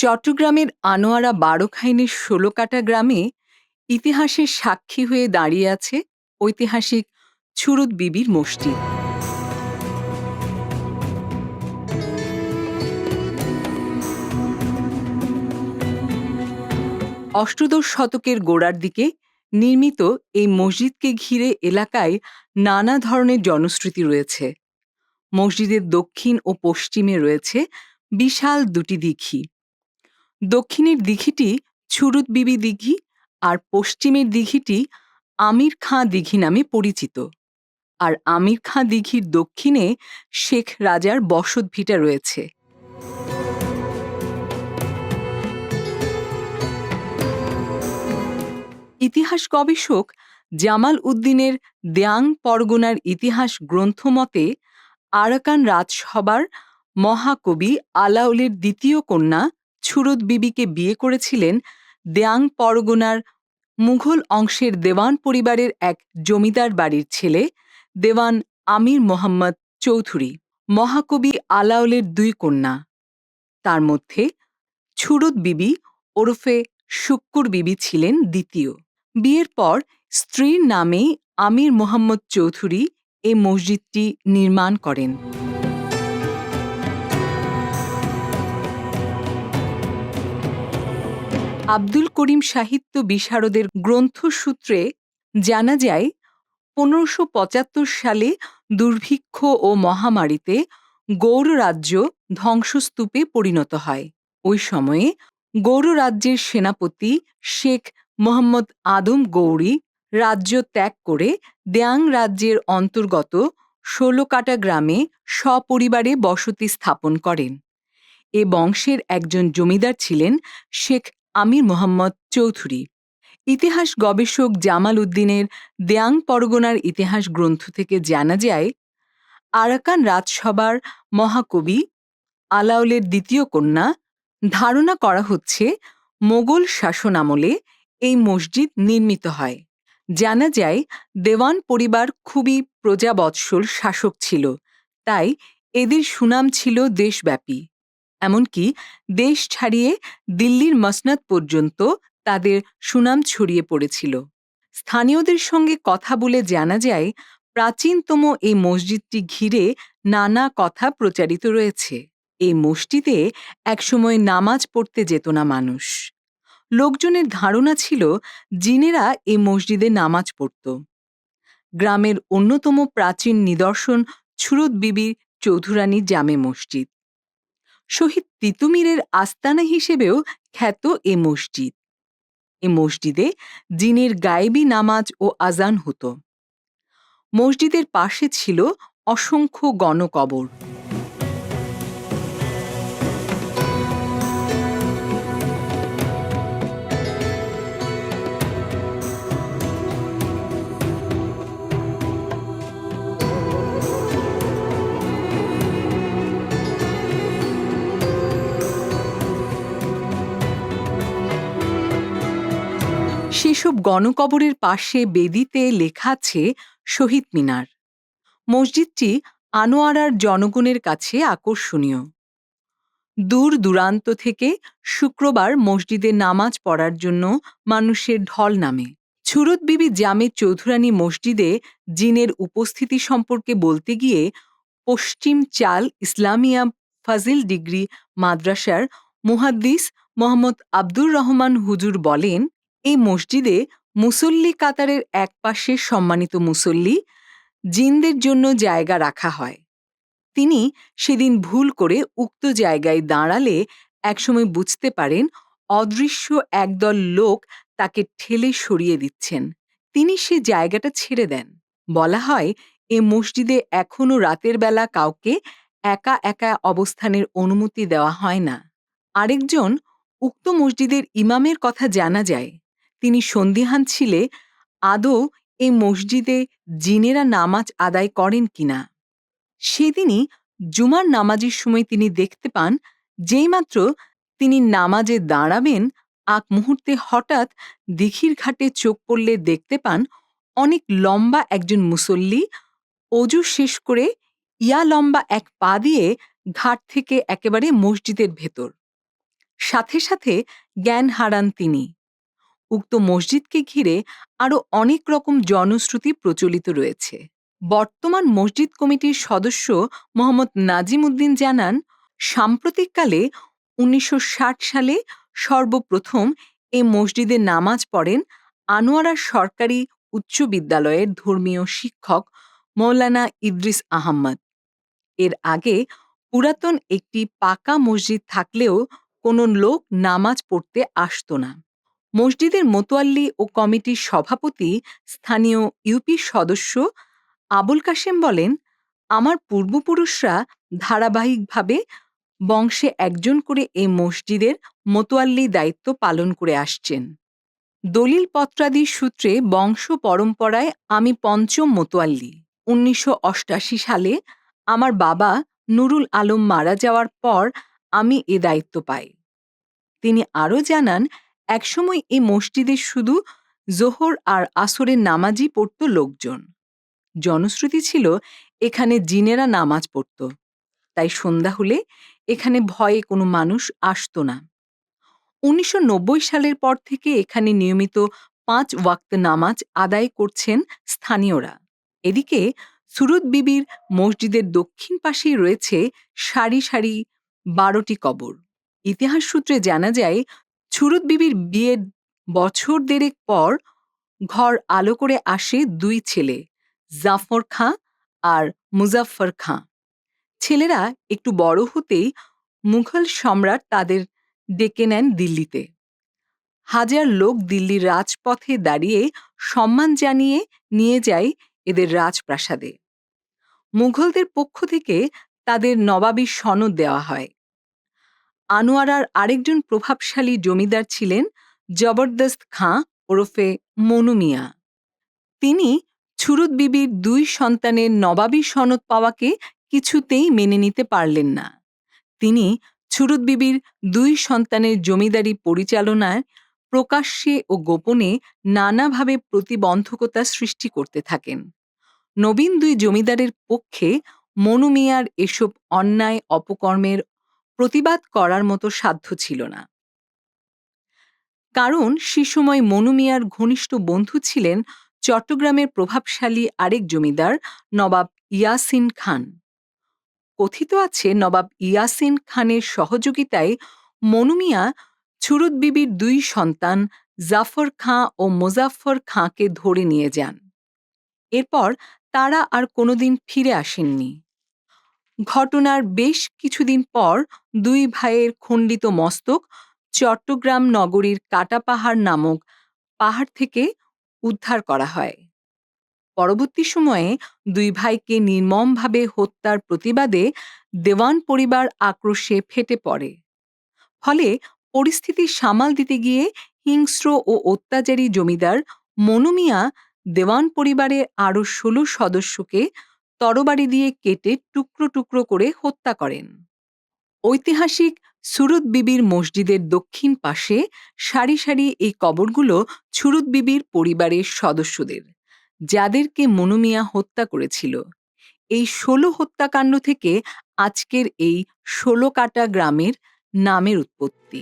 চট্টগ্রামের আনোয়ারা বারোখাইনের ষোলকাটা গ্রামে ইতিহাসের সাক্ষী হয়ে দাঁড়িয়ে আছে ঐতিহাসিক ছুরুত বিবির মসজিদ। অষ্টদশ শতকের গোড়ার দিকে নির্মিত এই মসজিদকে ঘিরে এলাকায় নানা ধরনের জনশ্রুতি রয়েছে। মসজিদের দক্ষিণ ও পশ্চিমে রয়েছে বিশাল দুটি দিঘি। দক্ষিণের দিঘিটি ছুরুত বিবি দিঘি আর পশ্চিমের দিঘিটি আমির খাঁ দিঘি নামে পরিচিত। আর আমির খাঁ দিঘির দক্ষিণে শেখ রাজার বসতভিটা রয়েছে। ইতিহাস গবেষক জামাল উদ্দিনের দেয়াং পরগনার ইতিহাস গ্রন্থ মতে আরাকান রাজসভার মহাকবি আলাউলের দ্বিতীয় কন্যা ছুরুত বিবিকে বিয়ে করেছিলেন দেয়াং পরগনার মুঘল অংশের দেওয়ান পরিবারের এক জমিদার বাড়ির ছেলে, দেওয়ান আমির মোহাম্মদ চৌধুরী, মহাকবি আলাউলের দুই কন্যা। তার মধ্যে ছুরুত বিবি ওরফে শুক্কুর বিবি ছিলেন দ্বিতীয়। বিয়ের পর স্ত্রীর নামে আমির মোহাম্মদ চৌধুরী এই মসজিদটি নির্মাণ করেন। আব্দুল করিম সাহিত্য বিশারদের গ্রন্থসূত্রে জানা যায়, পনেরোশো পঁচাত্তর সালে দুর্ভিক্ষ ও মহামারীতে গৌড় রাজ্য ধ্বংসস্তূপে পরিণত হয়। ওই সময়ে গৌড় রাজ্যের সেনাপতি শেখ মোহাম্মদ আদম গৌরী রাজ্য ত্যাগ করে দেয়াং রাজ্যের অন্তর্গত ষোলকাটা গ্রামে সপরিবারে বসতি স্থাপন করেন এ বংশের একজন জমিদার ছিলেন শেখ আমির মোহাম্মদ চৌধুরী। ইতিহাস গবেষক জামাল উদ্দিনের দেয়াং পরগনার ইতিহাস গ্রন্থ থেকে জানা যায়, আরাকান রাজসভার মহাকবি আলাউলের দ্বিতীয় কন্যা ধারণা করা হচ্ছে, মোগল শাসন আমলে এই মসজিদ নির্মিত হয়। জানা যায়, দেওয়ান পরিবার খুবই প্রজাবৎসল শাসক ছিল, তাই এদের সুনাম ছিল দেশব্যাপী। এমনকি দেশ ছাড়িয়ে দিল্লির মসনদ পর্যন্ত তাদের সুনাম ছড়িয়ে পড়েছিল। স্থানীয়দের সঙ্গে কথা বলে জানা যায়, প্রাচীনতম এই মসজিদটি ঘিরে নানা কথা প্রচারিত রয়েছে। এই মসজিদে একসময় নামাজ পড়তে যেত না মানুষ। লোকজনের ধারণা ছিল জিনেরা এই মসজিদে নামাজ পড়ত। গ্রামের অন্যতম প্রাচীন নিদর্শন ছুরত বিবির চৌধুরানী জামে মসজিদ। শহীদ তিতুমিরের আস্তানা হিসেবেও খ্যাত এ মসজিদ। এ মসজিদে জিনের গায়েবী নামাজ ও আজান হতো। মসজিদের পাশে ছিল অসংখ্য গণকবর। সেসব গণকবরের পাশে বেদিতে লেখা আছে শহীদ মিনার। মসজিদটি আনোয়ারার জনগণের কাছে আকর্ষণীয়। দূর দূরান্ত থেকে শুক্রবার মসজিদে নামাজ পড়ার জন্য মানুষের ঢল নামে। ছুরত বিবি জামে চৌধুরানী মসজিদে জিনের উপস্থিতি সম্পর্কে বলতে গিয়ে পশ্চিম চাল ইসলামিয়া ফাজিল ডিগ্রি মাদ্রাসার মুহাদ্দিস মোহাম্মদ আব্দুর রহমান হুজুর বলেন এই মসজিদে মুসল্লি কাতারের এক পাশে সম্মানিত মুসল্লি জিনদের জন্য জায়গা রাখা হয়। তিনি সেদিন ভুল করে উক্ত জায়গায় দাঁড়ালে একসময় বুঝতে পারেন অদৃশ্য একদল লোক তাকে ঠেলে সরিয়ে দিচ্ছেন। তিনি সে জায়গাটা ছেড়ে দেন। বলা হয়, এ মসজিদে এখনও রাতের বেলা কাউকে একা একা অবস্থানের অনুমতি দেওয়া হয় না। আরেকজন, উক্ত মসজিদের ইমামের কথা জানা যায়। তিনি সন্দিহান ছিলে, আদৌ এই মসজিদে জিনেরা নামাজ আদায় করেন কিনা? সেদিনই জুমার নামাজের সময় তিনি দেখতে পান, যেইমাত্র তিনি নামাজে দাঁড়াবেন আক মুহূর্তে হঠাৎ দিঘির ঘাটে চোখ পড়লে দেখতে পান, অনেক লম্বা একজন মুসল্লি অজু শেষ করে ইয়া লম্বা এক পা দিয়ে ঘাট থেকে একেবারে মসজিদের ভেতর। সাথে সাথে জ্ঞান হারান তিনি। উক্ত মসজিদকে ঘিরে আরও অনেক রকম জনশ্রুতি প্রচলিত রয়েছে। বর্তমান মসজিদ কমিটির সদস্য মোহাম্মদ নাজিম উদ্দিন জানান, সাম্প্রতিককালে উনিশশো ষাট সালে সর্বপ্রথম এ মসজিদে নামাজ পড়েন আনোয়ারা সরকারি উচ্চ বিদ্যালয়ের ধর্মীয় শিক্ষক মৌলানা ইদ্রিস আহম্মদ। এর আগে পুরাতন একটি পাকা মসজিদ থাকলেও কোনো লোক নামাজ পড়তে আসত না। মসজিদের মোতোয়াল্লি ও কমিটির সভাপতি স্থানীয় ইউপি সদস্য আবুল কাশেম বলেন, আমার পূর্বপুরুষরা ধারাবাহিকভাবে বংশে একজন করে এই মসজিদের মোতোয়াল্লি দায়িত্ব পালন করে আসছেন। দলিল পত্রাদির সূত্রে বংশ পরম্পরায় আমি পঞ্চম মোতোয়াল্লি। উনিশশো সালে আমার বাবা নুরুল আলম মারা যাওয়ার পর আমি এ দায়িত্ব পাই। তিনি আরও জানান একসময় এই মসজিদে শুধু জোহর আর আসরের নামাজই পড়ত লোকজন। জনশ্রুতি ছিল, এখানে জিনেরা নামাজ পড়ত। তাই সন্ধ্যা হলে এখানে ভয়ে কোনো মানুষ আসত না। উনিশশো নব্বই সালের পর থেকে এখানে নিয়মিত পাঁচ ওয়াক্ত নামাজ আদায় করছেন স্থানীয়রা। এদিকে সুরুদ বিবির মসজিদের দক্ষিণ পাশেই রয়েছে সারি সারি বারোটি কবর। ইতিহাস সূত্রে জানা যায় সুরত বিবির বিয়ের বছর দেড়েক পর ঘর আলো করে আসে দুই ছেলে, জাফর খাঁ আর মুজাফফর খাঁ। ছেলেরা একটু বড় হতেই মুঘল সম্রাট তাদের ডেকে নেন দিল্লিতে। হাজার লোক দিল্লির রাজপথে দাঁড়িয়ে সম্মান জানিয়ে নিয়ে যায় এদের রাজপ্রাসাদে। মুঘলদের পক্ষ থেকে তাদের নবাবী সনদ দেওয়া হয়। আনোয়ারার আরেকজন প্রভাবশালী জমিদার ছিলেন জবরদস্ত খাঁ ওরফে মনু মিয়া। তিনি ছুরুত বিবির দুই সন্তানের নবাবী সনদ পাওয়াকে কিছুতেই মেনে নিতে পারলেন না। তিনি ছুরুত বিবির দুই সন্তানের জমিদারি পরিচালনায় প্রকাশ্যে ও গোপনে নানাভাবে প্রতিবন্ধকতা সৃষ্টি করতে থাকেন। নবীন দুই জমিদারের পক্ষে মনু মিয়ার এসব অন্যায় অপকর্মের প্রতিবাদ করার মতো সাধ্য ছিল না। কারণ সে সময় মনু মিয়ার ঘনিষ্ঠ বন্ধু ছিলেন চট্টগ্রামের প্রভাবশালী আরেক জমিদার, নবাব ইয়াসিন খান। কথিত আছে, নবাব ইয়াসিন খানের সহযোগিতায় মনু মিয়া ছুরুত বিবির দুই সন্তান জাফর খাঁ ও মোজাফফর খাঁকে ধরে নিয়ে যান। এরপর তারা আর কোনোদিন ফিরে আসেননি। ঘটনার বেশ কিছুদিন পর দুই ভাইয়ের খণ্ডিত মস্তক চট্টগ্রাম নগরীর কাটাপাহাড় নামক পাহাড় থেকে উদ্ধার করা হয়। পরবর্তী সময়ে দুই ভাইকে নির্মমভাবে হত্যার প্রতিবাদে দেওয়ান পরিবার আক্রোশে ফেটে পড়ে। ফলে পরিস্থিতি সামাল দিতে গিয়ে হিংস্র ও অত্যাচারী জমিদার মনুমিয়া দেওয়ান পরিবারের আরও ষোলো সদস্যকে তরবারি দিয়ে কেটে টুকরো টুকরো করে হত্যা করেন। ঐতিহাসিক সুরত বিবির মসজিদের দক্ষিণ পাশে সারি সারি এই কবরগুলো ছুরুত বিবির পরিবারের সদস্যদের, যাদেরকে মনুমিয়া হত্যা করেছিল। এই ষোলো হত্যাকাণ্ড থেকে আজকের এই ষোলো কাটা গ্রামের নামের উৎপত্তি।